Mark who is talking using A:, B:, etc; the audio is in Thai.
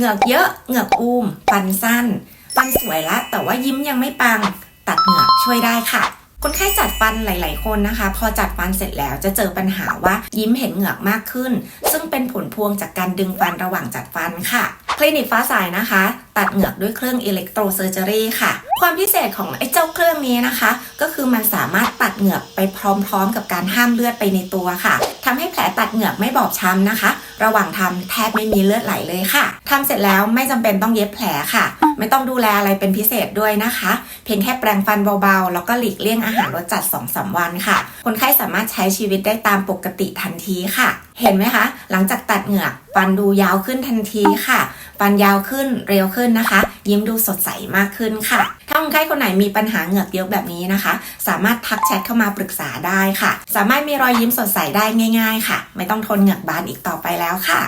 A: เหงือกเยอะเหงือกอูมฟันสั้น ฟันสวยละ แต่ว่ายิ้มยังไม่ปัง ตัดเหงือกช่วยได้ค่ะ คนไข้จัดฟันหลาย ๆ คนนะคะ พอจัดฟันเสร็จแล้วจะเจอปัญหาว่ายิ้มเห็นเหงือกมากขึ้น ซึ่งเป็นผลพวงจากการดึงฟันระหว่างจัดฟันค่ะ คลินิกฟ้าสายนะคะ ตัดเหงือกด้วยเครื่องอิเล็กโทรเซอร์เจอรี่ค่ะ ความพิเศษของไอ้เจ้าเครื่องนี้นะคะ ก็คือมันสามารถตัดเหงือกไปพร้อมๆ กับการห้ามเลือดไปในตัวค่ะทำให้แผลตัดเหงือกไม่บอบช้ำนะคะ ระหว่างทำแทบไม่มีเลือดไหลเลยค่ะทำเสร็จแล้วไม่จำเป็นต้องเย็บแผลค่ะ ไม่ต้องดูแลอะไรเป็นพิเศษด้วยนะคะ เพียงแค่แปรงฟันเบาๆ แล้วก็หลีกเลี่ยงอาหารรสจัด2-3วันค่ะ คนไข้สามารถใช้ชีวิตได้ตามปกติทันทีค่ะ เห็นไหมคะ หลังจากตัดเหงือกฟันดูยาวขึ้นทันทีค่ะ ฟันยาวขึ้นเร็วขึ้นนะคะ ยิ้มดูสดใสมากขึ้นค่ะ ถ้าคนไข้คนไหนมีปัญหาเหงือกเยอะแบบนี้นะคะ สามารถทักแชทเข้ามาปรึกษาได้ค่ะ สามารถมีรอยยิ้มสดใสได้ง่าย ๆ ค่ะ ไม่ต้องทนเหงือกบานอีกต่อไปแล้วค่ะ